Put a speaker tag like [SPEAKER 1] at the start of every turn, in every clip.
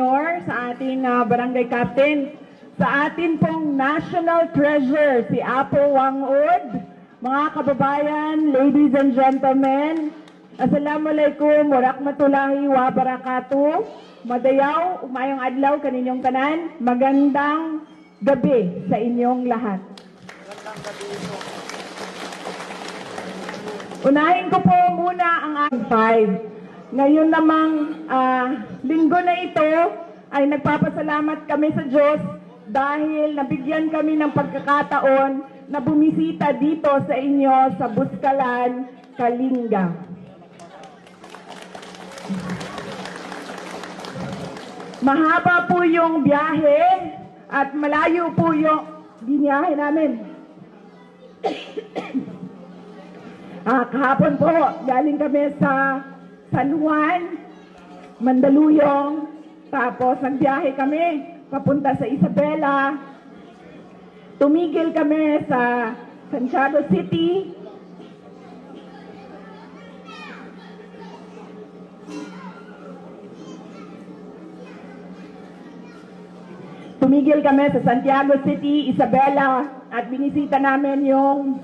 [SPEAKER 1] mayor, sa ating ah, barangay captain, sa atin pong national treasure, si Apo Wangud, mga kababayan, ladies and gentlemen, Assalamualaikum warahmatullahi wabarakatuh. Madayaw, umayong adlaw kaninyong tanan, magandang gabi sa inyong lahat. Unahin ko po muna ang aking five. Ngayon namang ah, linggo na ito ay nagpapasalamat kami sa Diyos dahil nabigyan kami ng pagkakataon na bumisita dito sa inyo sa Buskalan, Kalinga. Mahaba po yung biyahe at malayo po yung biniyahe namin. Ah, kahapon po, galing kami sa San Juan, Mandaluyong, tapos nagbiyahe kami papunta sa Isabela. Tumigil kami sa Santiago City. Tumigil kami sa Santiago City, Isabela, at binisita namin yung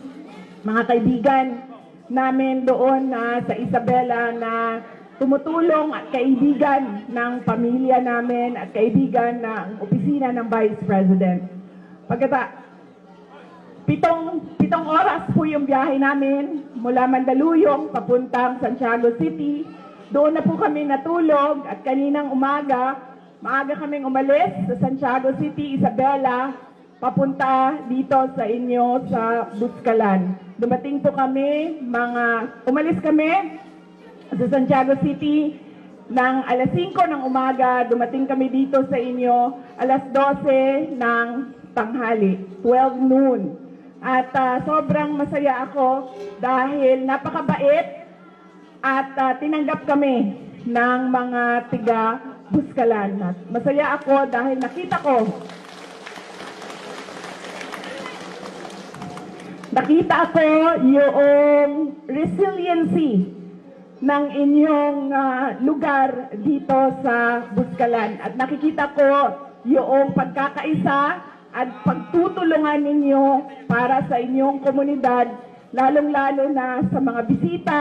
[SPEAKER 1] mga kaibigan namin doon na sa Isabela na tumutulong at kaibigan ng pamilya namin at kaibigan ng opisina ng Vice President. Pagkata, pitong, pitong oras po yung biyahe namin mula Mandaluyong papuntang Santiago City. Doon na po kami natulog at kaninang umaga, maaga kaming umalis sa Santiago City, Isabela, papunta dito sa inyo sa Buskalan. Dumating po kami, mga, umalis kami sa Santiago City ng alas 5 ng umaga, dumating kami dito sa inyo alas 12 ng tanghali, 12 noon. At ah, sobrang masaya ako dahil napakabait at ah, tinanggap kami ng mga tiga Buskalan. Masaya ako dahil nakita ko nakita ko yung resiliency ng inyong ah, lugar dito sa Buskalan. At nakikita ko yung pagkakaisa at pagtutulungan ninyo para sa inyong komunidad, lalong-lalo na sa mga bisita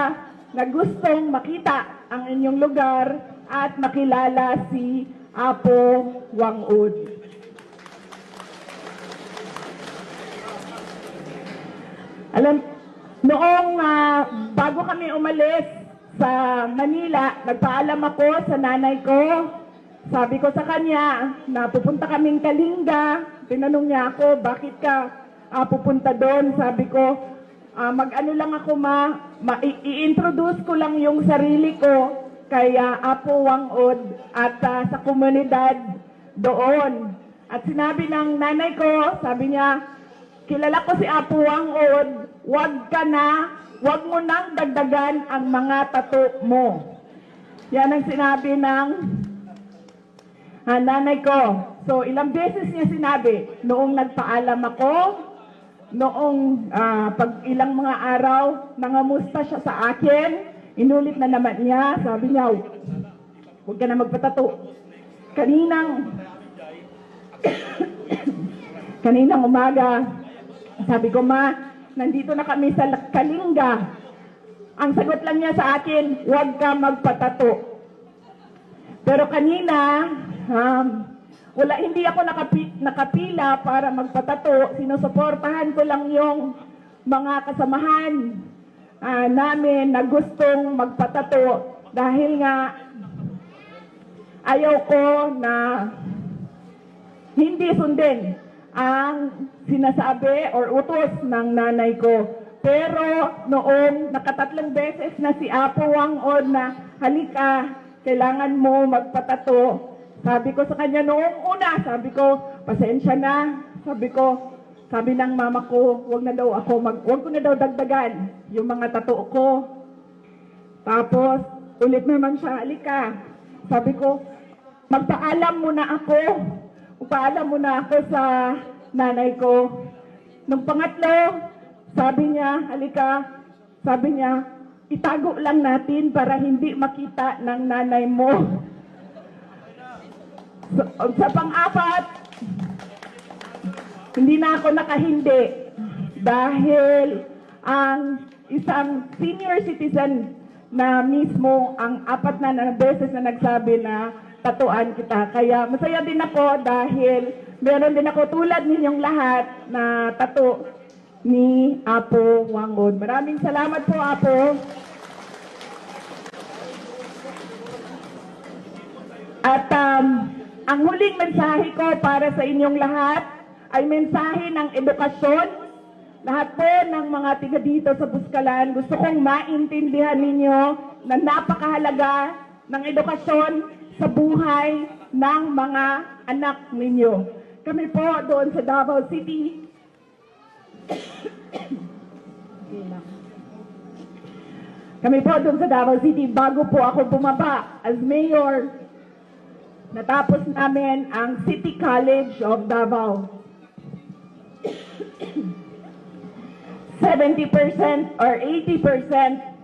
[SPEAKER 1] na gustong makita ang inyong lugar at makilala si Apo Wangud. Alam, noong ah, bago kami umalis sa Manila, nagpaalam ako sa nanay ko. Sabi ko sa kanya na pupunta kaming Kalinga. Tinanong niya ako, bakit ka ah, pupunta doon? Sabi ko, ah, mag-ano lang ako ma, ma- i-introduce ko lang yung sarili ko kay ah, Apo Wangod at ah, sa komunidad doon. At sinabi ng nanay ko, sabi niya, kilala ko si Apo Wangod, wag ka na, wag mo nang dagdagan ang mga tato mo. Yan ang sinabi ng ah, nanay ko. So, ilang beses niya sinabi, noong nagpaalam ako, noong ah, pag ilang mga araw, nangamusta siya sa akin, inulit na naman niya, sabi niya, huwag ka na magpatato. Kaninang, kaninang umaga, sabi ko, ma, nandito na kami sa Kalinga. Ang sagot lang niya sa akin, huwag ka magpatato. Pero kanina, um, wala, hindi ako nakapi, nakapila para magpatato. Sinusuportahan ko lang yung mga kasamahan ah, namin na gustong magpatato dahil nga ayaw ko na hindi sundin ang sinasabi or utos ng nanay ko. Pero noong nakatatlong beses na si Apo Wangod na halika, kailangan mo magpatato. Sabi ko sa kanya noong una, sabi ko, pasensya na. Sabi ko, sabi ng mama ko, wag na daw ako, mag, wag ko na daw dagdagan yung mga tato ko. Tapos, ulit naman siya, halika. Sabi ko, magpaalam muna ako. Magpaalam muna ako sa nanay ko. Nung pangatlo, sabi niya, halika, sabi niya, itago lang natin para hindi makita ng nanay mo. So, sa pang-apat, hindi na ako nakahindi dahil ang isang senior citizen na mismo ang apat na, na beses na nagsabi na tatuan kita. Kaya masaya din ako dahil meron din ako tulad ninyong lahat na tato ni Apo Wangod. Maraming salamat po, Apo. At um, ang huling mensahe ko para sa inyong lahat ay mensahe ng edukasyon. Lahat po ng mga tiga dito sa Buskalan, gusto kong maintindihan ninyo na napakahalaga ng edukasyon sa buhay ng mga anak ninyo. Kami po doon sa Davao City, kami po doon sa Davao City, bago po ako bumaba as mayor, natapos namin ang City College of Davao. 70% or 80%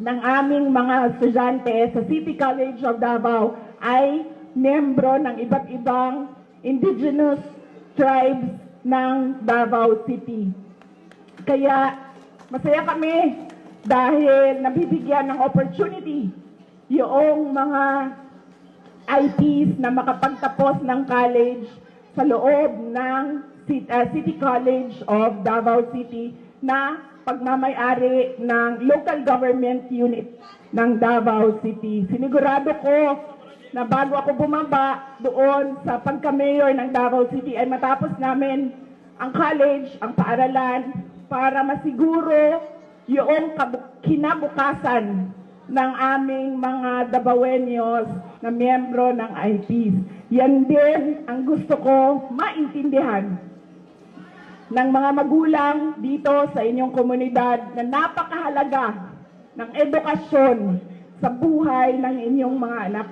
[SPEAKER 1] ng aming mga estudyante sa City College of Davao ay membro ng iba't ibang indigenous tribes ng Davao City. Kaya masaya kami dahil nabibigyan ng opportunity yung mga IPs na makapagtapos ng college sa loob ng Ci- uh, City College of Davao City na pagmamayari ng local government unit ng Davao City. Sinigurado ko na bago ako bumaba doon sa pagka-mayor ng Davao City ay matapos namin ang college, ang paaralan, para masiguro yung kinabukasan ng aming mga Davaoenos na miyembro ng IPs. Yan din ang gusto ko maintindihan ng mga magulang dito sa inyong komunidad na napakahalaga ng edukasyon sa buhay ng inyong mga anak.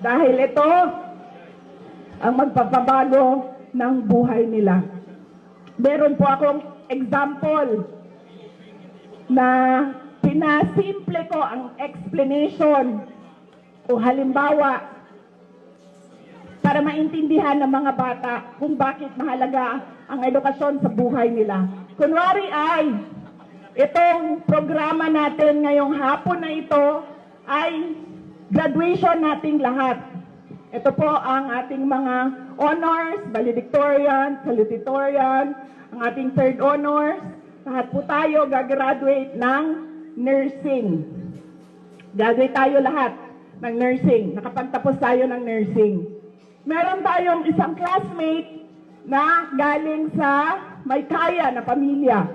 [SPEAKER 1] Dahil ito ang magpapabago ng buhay nila. Meron po akong example na pinasimple ko ang explanation o halimbawa para maintindihan ng mga bata kung bakit mahalaga ang edukasyon sa buhay nila. Kunwari ay, itong programa natin ngayong hapon na ito ay graduation nating lahat. Ito po ang ating mga honors, valedictorian, salutatorian, ang ating third honors. Lahat po tayo gagraduate ng nursing. Graduate tayo lahat ng nursing. Nakapagtapos tayo ng nursing. Meron tayong isang classmate na galing sa may kaya na pamilya.